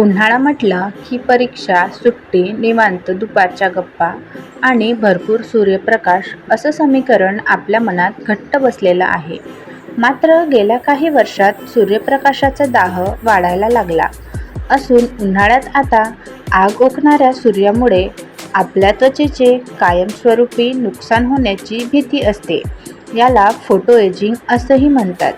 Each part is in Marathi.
उन्हाळा म्हटलं की परीक्षा सुट्टी निवांत दुपारच्या गप्पा आणि भरपूर सूर्यप्रकाश असं समीकरण आपल्या मनात घट्ट बसलेलं आहे. मात्र गेल्या काही वर्षात सूर्यप्रकाशाचा दाह वाढायला लागला. असून उन्हाळ्यात आता आग ओकणाऱ्या सूर्यामुळे आपल्या त्वचेचे कायमस्वरूपी नुकसान होण्याची भीती असते. याला फोटो एजिंग असंही म्हणतात.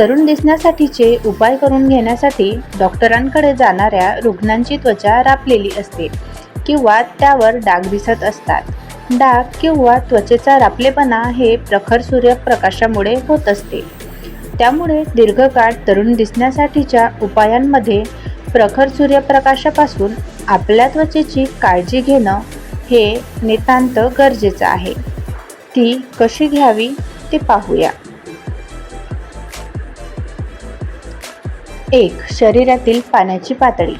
तरुण दिसण्यासाठीचे उपाय करून घेण्यासाठी डॉक्टरांकडे जाणाऱ्या रुग्णांची त्वचा रापलेली असते किंवा त्यावर डाग दिसत असतात. डाग किंवा त्वचेचा रापलेपणा हे प्रखर सूर्यप्रकाशामुळे होत असते. त्यामुळे दीर्घकाळ तरुण दिसण्यासाठीच्या उपायांमध्ये प्रखर सूर्यप्रकाशापासून आपल्या त्वचेची काळजी घेणं हे नितांत गरजेचं आहे. ती कशी घ्यावी ते पाहूया. एक शरीरातील पाण्याची पातळी.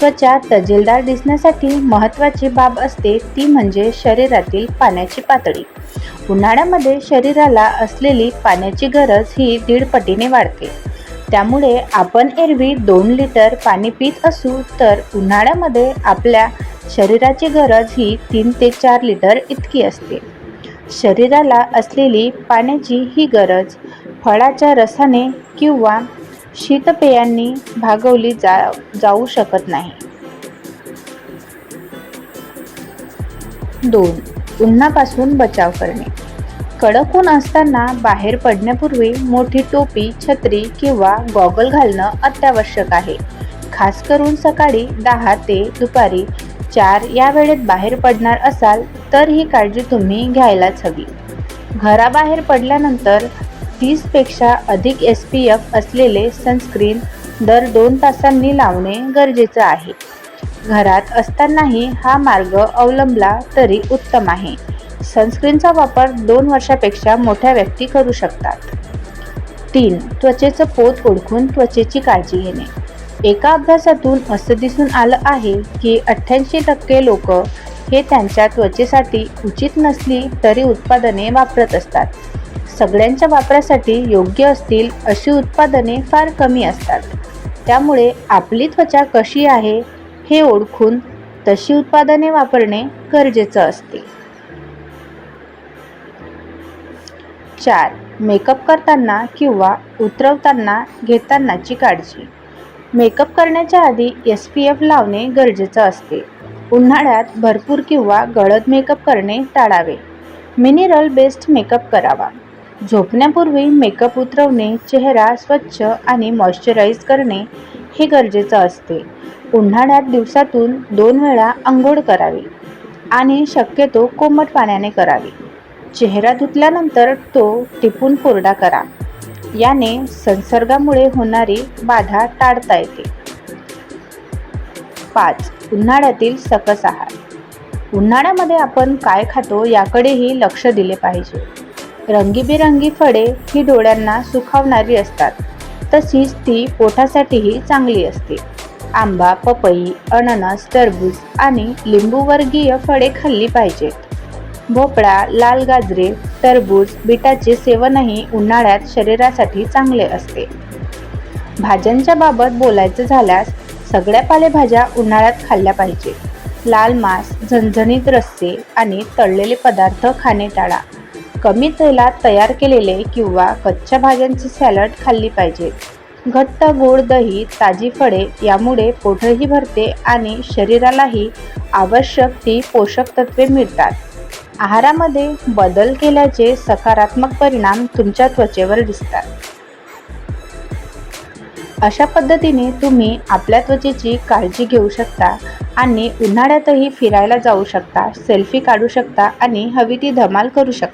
त्वचा तजेलदार दिसण्यासाठी महत्त्वाची बाब असते ती म्हणजे शरीरातील पाण्याची पातळी. उन्हाळ्यामध्ये शरीराला असलेली पाण्याची गरज ही दीड पटीने वाढते. त्यामुळे आपण एरवी दोन लिटर पाणी पित असू तर उन्हाळ्यामध्ये आपल्या शरीराची गरज ही तीन ते चार लिटर इतकी असते. शरीराला असलेली पाण्याची ही गरज फळाच्या रसाने किंवा शीतपेयांनी भागवली जा जाऊ शकत नाही. दोन उन्हापासून बचाव करणे. कडक ऊन असताना बाहेर पडण्यापूर्वी मोठी टोपी छत्री किंवा गॉगल घालणं अत्यावश्यक आहे. खास करून सकाळी दहा ते दुपारी चार या वेळेत बाहेर पडणार असाल तर ही काळजी तुम्ही घ्यायलाच हवी. घराबाहेर पडल्यानंतर तीसपेक्षा अधिक एस पी एफ असलेले सनस्क्रीन दर दोन तासांनी लावणे गरजेचं आहे. घरात असतानाही हा मार्ग अवलंबला तरी उत्तम आहे. सनस्क्रीनचा वापर दोन वर्षापेक्षा मोठ्या व्यक्ती करू शकतात. तीन त्वचेचं पोत ओळखून त्वचेची काळजी घेणे. एका अभ्यासातून असं दिसून आलं आहे की अठ्ठ्याऐंशी टक्के लोक हे त्यांच्या त्वचेसाठी उचित नसली तरी उत्पादने वापरत असतात. सगळ्यांच्या वापरासाठी योग्य असतील अशी उत्पादने फार कमी असतात. त्यामुळे आपली त्वचा कशी आहे हे ओळखून तशी उत्पादने वापरणे गरजेचं असते. चार मेकअप करताना किंवा उतरवताना घेतानाची काळजी. मेकअप करण्याच्या आधी एस पी एफ लावणे गरजेचं असते. उन्हाळ्यात भरपूर किंवा गळद मेकअप करणे टाळावे. मिनिरल बेस्ड मेकअप करावा. झोपण्यापूर्वी मेकअप उतरवणे चेहरा स्वच्छ आणि मॉइश्चराईज करणे हे गरजेचं असते. उन्हाळ्यात दिवसातून दोन वेळा आंघोळ करावी आणि शक्यतो कोमट पाण्याने करावी. चेहरा धुतल्यानंतर तो टिपून कोरडा करा. याने संसर्गामुळे होणारी बाधा टाळता येते. पाच. उन्हाळ्यातील सकस आहार. उन्हाळ्यामध्ये आपण काय खातो याकडेही लक्ष दिले पाहिजे. रंगीबेरंगी फळे ही डोळ्यांना सुखावणारी असतात. तशीच ती पोटासाठीही चांगली असते. आंबा पपई अननस टरबूज आणि लिंबूवर्गीय फळे खाल्ली पाहिजेत. भोपळा लाल गाजरे टरबूज बिटाचे सेवनही उन्हाळ्यात शरीरासाठी चांगले असते. भाज्यांच्या बाबत बोलायचं झाल्यास सगळ्या पालेभाज्या उन्हाळ्यात खाल्ल्या पाहिजे लाल मांस झणझणीत रस्से आणि तळलेले पदार्थ खाणे टाळा. कमी तेलात तयार केलेले किंवा कच्च्या भाज्यांची सॅलड खाल्ली पाहिजे. घट्ट गोड दही ताजी फळे यामुळे पोटही भरते आणि शरीरालाही आवश्यक ती पोषक तत्वे मिळतात. आहारामध्ये बदल केल्याचे सकारात्मक परिणाम तुमच्या त्वचेवर दिसतात. अशा पद्धतीने तुम्ही आपल्या त्वचेची काळजी घेऊ शकता आणि उन्हाळ्यातही फिरायला जाऊ शकता सेल्फी काढू शकता आणि हवी ती धमाल करू शकता.